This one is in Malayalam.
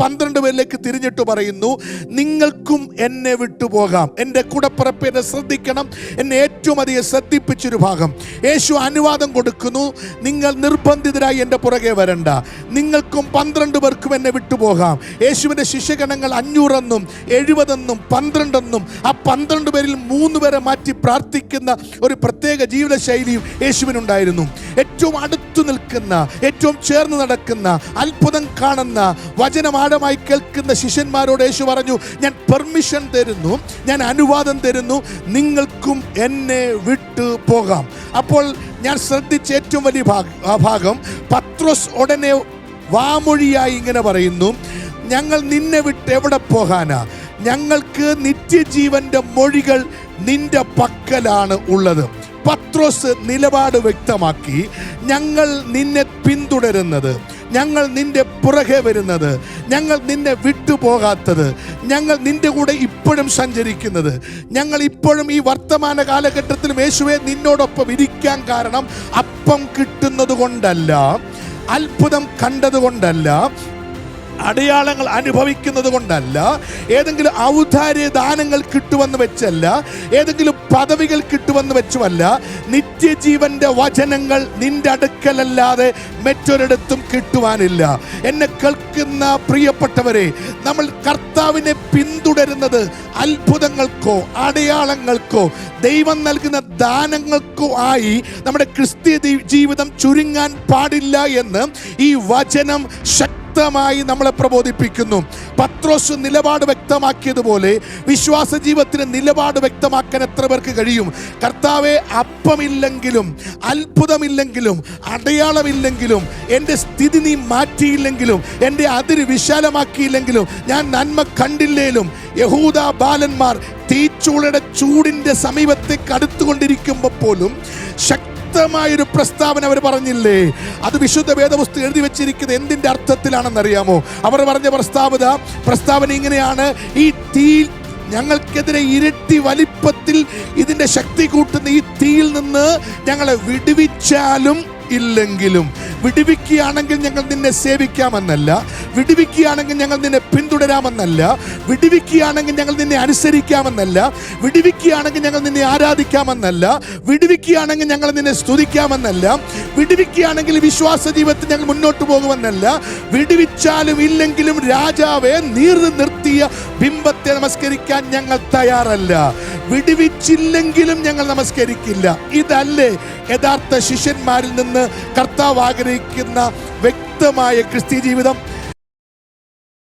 പന്ത്രണ്ട് പേരിലേക്ക് തിരിഞ്ഞിട്ട് പറയുന്നു നിങ്ങൾക്കും എന്നെ വിട്ടുപോകാം. എന്റെ കൂടപ്പിറപ്പ് എന്നെ ശ്രദ്ധിക്കണം. എന്നെ ഏറ്റവും അധികം ശ്രദ്ധിപ്പിച്ചൊരു ഭാഗം. യേശു അനുവാദം കൊടുക്കുന്നു നിങ്ങൾ നിർബന്ധിതരായി എന്റെ പുറകെ വരണ്ട. നിങ്ങൾക്കും പന്ത്രണ്ട് പേർക്കും എന്നെ വിട്ടുപോകാം. യേശുവിന്റെ ശിഷ്യഗണങ്ങൾ അഞ്ഞൂറെന്നും എഴുപതെന്നും പന്ത്രണ്ടെന്നും ആ പന്ത്രണ്ട് പേരിൽ മൂന്ന് പേരെ മാറ്റി പ്രാർത്ഥിക്കുന്ന ഒരു പ്രത്യേക ജീവിതശൈലിയും യേശുവിനുണ്ടായിരുന്നു. ഏറ്റവും അടുത്തു നിൽക്കുന്ന ഏറ്റവും ചേർന്ന് നടക്കുന്ന അത്ഭുതം കാണുന്ന വചനം ആഴമായി കേൾക്കുന്ന ശിഷ്യന്മാരോട് യേശു പറഞ്ഞു ഞാൻ പെർമിഷൻ തരുന്നു ഞാൻ അനുവാദം തരുന്നു നിങ്ങൾക്കും എന്നെ വിട്ടു പോകാം. അപ്പോൾ ഞാൻ ശ്രദ്ധിച്ച ഏറ്റവും വലിയ ഭാഗ പത്രോസ് ഉടനെ വാമൊഴിയായി ഇങ്ങനെ പറയുന്നു ഞങ്ങൾ നിന്നെ വിട്ട് എവിടെ പോകാനാ? ഞങ്ങൾക്ക് നിത്യജീവന്റെ മൊഴികൾ നിന്റെ പക്കലാണ് ഉള്ളത്. പത്രോസ് നിലപാട് വ്യക്തമാക്കി ഞങ്ങൾ നിന്നെ പിന്തുടരുന്നത് ഞങ്ങൾ നിന്റെ പുറകെ വരുന്നത്. ഞങ്ങൾ നിന്നെ വിട്ടുപോകാത്തത്. ഞങ്ങൾ നിന്റെ കൂടെ ഇപ്പോഴും സഞ്ചരിക്കുന്നത്. ഞങ്ങൾ ഇപ്പോഴും ഈ വർത്തമാന കാലഘട്ടത്തിലും യേശുവെ നിന്നോടൊപ്പം ഇരിക്കാൻ കാരണം അപ്പം കിട്ടുന്നത് കൊണ്ടല്ല അത്ഭുതം കണ്ടതുകൊണ്ടല്ല അടയാളങ്ങൾ അനുഭവിക്കുന്നത് കൊണ്ടല്ല. ഏതെങ്കിലും ഔദാര്യ ദാനങ്ങൾ കിട്ടുമെന്ന് വെച്ചല്ല. ഏതെങ്കിലും പദവികൾ കിട്ടുമെന്ന് വെച്ചുമല്ല. നിത്യജീവന്റെ വചനങ്ങൾ നിന്റെ അടുക്കലല്ലാതെ മറ്റൊരിടത്തും കിട്ടുവാനില്ല. എന്നെ കേൾക്കുന്ന പ്രിയപ്പെട്ടവരെ നമ്മൾ കർത്താവിനെ പിന്തുടരുന്നത് അത്ഭുതങ്ങൾക്കോ അടയാളങ്ങൾക്കോ ദൈവം നൽകുന്ന ദാനങ്ങൾക്കോ ആയി നമ്മുടെ ക്രിസ്തീയ ജീവിതം ചുരുങ്ങാൻ പാടില്ല എന്ന് ഈ വചനം ശക്തി വ്യക്തമായി നമ്മളെ പ്രബോധിപ്പിക്കുന്നു. പത്രോസ് നിലപാട് വ്യക്തമാക്കിയതുപോലെ വിശ്വാസ ജീവിതത്തിന് നിലപാട് വ്യക്തമാക്കാൻ എത്ര പേർക്ക് കഴിയും? കർത്താവെ അപ്പമില്ലെങ്കിലും അത്ഭുതമില്ലെങ്കിലും അടയാളമില്ലെങ്കിലും എന്റെ സ്ഥിതി നീ മാറ്റിയില്ലെങ്കിലും എന്റെ അതിര് വിശാലമാക്കിയില്ലെങ്കിലും ഞാൻ നന്മ കണ്ടില്ലേലും യഹൂദ ബാലന്മാർ തീച്ചൂളയുടെ ചൂടിന്റെ സമീപത്തേക്ക് അടുത്തുകൊണ്ടിരിക്കുമ്പോൾ പോലും ശക്തമായൊരു പ്രസ്താവന അവർ പറഞ്ഞില്ലേ? അത് വിശുദ്ധ വേദപുസ്തകം എഴുതി വെച്ചിരിക്കുന്നത് എന്തിന്റെ അർത്ഥത്തിലാണെന്നറിയാമോ? അവർ പറഞ്ഞ പ്രസ്താവന പ്രസ്താവന ഇങ്ങനെയാണ്. ഈ തീ ഞങ്ങൾക്കെതിരെ ഇരട്ടി വലിപ്പത്തിൽ ഇതിന്റെ ശക്തി കൂട്ടുന്ന ഈ തീയിൽ നിന്ന് ഞങ്ങളെ വിടുവിച്ചാലും ഇല്ലെങ്കിലും വിടുവിക്കുകയാണെങ്കിൽ ഞങ്ങൾ നിന്നെ സേവിക്കാമെന്നല്ല വിടുവിക്കുകയാണെങ്കിൽ ഞങ്ങൾ നിന്നെ പിന്തുടരാമെന്നല്ല വിടുവിക്കുകയാണെങ്കിൽ ഞങ്ങൾ നിന്നെ അനുസരിക്കാമെന്നല്ല വിടുവിക്കുകയാണെങ്കിൽ ഞങ്ങൾ നിന്നെ ആരാധിക്കാമെന്നല്ല വിടുവിക്കുകയാണെങ്കിൽ ഞങ്ങൾ നിന്നെ സ്തുതിക്കാമെന്നല്ല വിടുവിക്കുകയാണെങ്കിൽ വിശ്വാസ ജീവിതത്തിൽ ഞങ്ങൾ മുന്നോട്ട് പോകുമെന്നല്ല വിടുവിച്ചാലും ഇല്ലെങ്കിലും രാജാവെ നീർന്ന് നിർത്തിയ ബിംബത്തെ നമസ്കരിക്കാൻ ഞങ്ങൾ തയ്യാറല്ല. വിടുവിച്ചില്ലെങ്കിലും ഞങ്ങൾ നമസ്കരിക്കില്ല. ഇതല്ലേ യഥാർത്ഥ ശിഷ്യന്മാരിൽ നിന്ന് കർത്താവ് ആഗ്രഹിക്കുന്ന വ്യക്തമായ ക്രിസ്തി ജീവിതം?